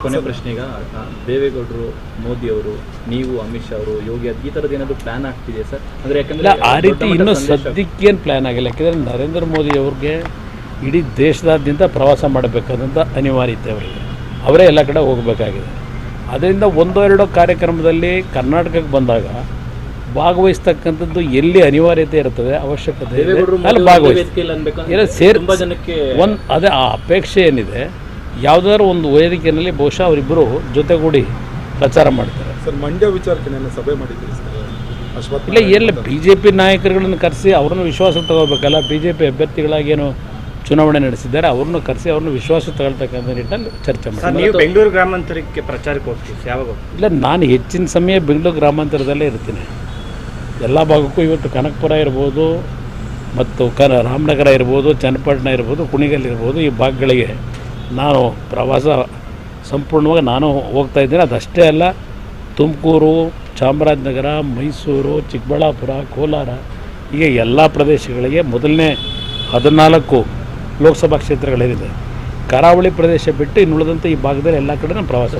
ಕೊನೆ ಪ್ರಶ್ನೆ ಈಗ ದೇವೇಗೌಡರು ಮೋದಿ ಅವರು ನೀವು ಅಮಿತ್ ಶಾ ಅವರು ಯೋಗಿ ಅದ್ ಈ ತರದ ಏನಾದ್ರು ಪ್ಲಾನ್ ಆಗ್ತಿದೆ ಸರ್? ಅಂದ್ರೆ ಯಾಕಂದ್ರೆ ಆ ರೀತಿ ಇನ್ನು ಸಂದೇಶ- ಸದ್ಯಕ್ಕೇನು ಪ್ಲ್ಯಾನ್ ಆಗಿಲ್ಲ. ಯಾಕಂದ್ರೆ ನರೇಂದ್ರ ಮೋದಿ ಅವ್ರಿಗೆ ಇಡೀ ದೇಶದಾದ್ಯಂತ ಪ್ರವಾಸ ಮಾಡಬೇಕಾದಂಥ ಅನಿವಾರ್ಯತೆ ಅವರಿಗೆ. ಅವರೇ ಎಲ್ಲ ಕಡೆ ಹೋಗಬೇಕಾಗಿದೆ. ಅದರಿಂದ ಒಂದೋ ಎರಡೋ ಕಾರ್ಯಕ್ರಮದಲ್ಲಿ ಕರ್ನಾಟಕಕ್ಕೆ ಬಂದಾಗ ಭಾಗವಹಿಸ್ತಕ್ಕಂಥದ್ದು ಎಲ್ಲಿ ಅನಿವಾರ್ಯತೆ ಇರ್ತದೆ? ಅವಶ್ಯಕತೆ ಭಾಗವಹಿಸ್ತಾರೆ. ಸೇರಿ ಜನಕ್ಕೆ ಒಂದು ಅದೇ ಆ ಅಪೇಕ್ಷೆ ಏನಿದೆ? ಯಾವುದಾದ್ರು ಒಂದು ವೇದಿಕೆಯಲ್ಲಿ ಬಹುಶಃ ಅವರಿಬ್ಬರು ಜೊತೆಗೂಡಿ ಪ್ರಚಾರ ಮಾಡ್ತಾರೆ. ಸರ್ ಮಂಡ್ಯ ವಿಚಾರಕ್ಕೆ ನಾನು ಸಭೆ ಮಾಡಿದ್ದೀರಿ ಸರ್. ಇಲ್ಲ ಎಲ್ಲ ಬಿ ಜೆ ಪಿ ನಾಯಕರುಗಳನ್ನು ಕರೆಸಿ ಅವ್ರನ್ನ ವಿಶ್ವಾಸ ತಗೋಬೇಕಲ್ಲ ಬಿ ಜೆ ಪಿ ಅಭ್ಯರ್ಥಿಗಳಾಗೇನು ಚುನಾವಣೆ ನಡೆಸಿದ್ದಾರೆ ಅವ್ರನ್ನ ಕರೆಸಿ ಅವ್ರನ್ನ ವಿಶ್ವಾಸ ತಗೊಳ್ತಕ್ಕಂಥ ನಿಟ್ಟಲ್ಲಿ ಚರ್ಚೆ ಸರ್ ಮಾಡಿ ನೀವು ಬೆಂಗಳೂರು ಗ್ರಾಮಾಂತರಕ್ಕೆ ಪ್ರಚಾರಕ್ಕೆ ಹೋಗ್ತೀವಿ ಯಾವಾಗ ಇಲ್ಲ ನಾನು ಹೆಚ್ಚಿನ ಸಮಯ ಬೆಂಗಳೂರು ಗ್ರಾಮಾಂತರದಲ್ಲೇ ಇರ್ತೀನಿ. ಎಲ್ಲ ಭಾಗಕ್ಕೂ ಇವತ್ತು ಕನಕಪುರ ಇರ್ಬೋದು ಮತ್ತು ಕ ರಾಮನಗರ ಇರ್ಬೋದು ಚನ್ನಪಟ್ಟಣ ಇರ್ಬೋದು ಕುಣಿಗಲ್ ಇರ್ಬೋದು ಈ ಭಾಗಗಳಿಗೆ ನಾನು ಪ್ರವಾಸ ಸಂಪೂರ್ಣವಾಗಿ ನಾನು ಹೋಗ್ತಾ ಇದ್ದೀನಿ. ಅದಷ್ಟೇ ಅಲ್ಲ, ತುಮಕೂರು, ಚಾಮರಾಜನಗರ, ಮೈಸೂರು, ಚಿಕ್ಕಬಳ್ಳಾಪುರ, ಕೋಲಾರ, ಹೀಗೆ ಎಲ್ಲ ಪ್ರದೇಶಗಳಿಗೆ ಮೊದಲನೇ ಹದಿನಾಲ್ಕು ಲೋಕಸಭಾ ಕ್ಷೇತ್ರಗಳೇನಿದೆ. ಕರಾವಳಿ ಪ್ರದೇಶ ಬಿಟ್ಟು ಇನ್ನುಳಿದಂತೆ ಈ ಭಾಗದಲ್ಲಿ ಎಲ್ಲ ಕಡೆ ನಾನು ಪ್ರವಾಸ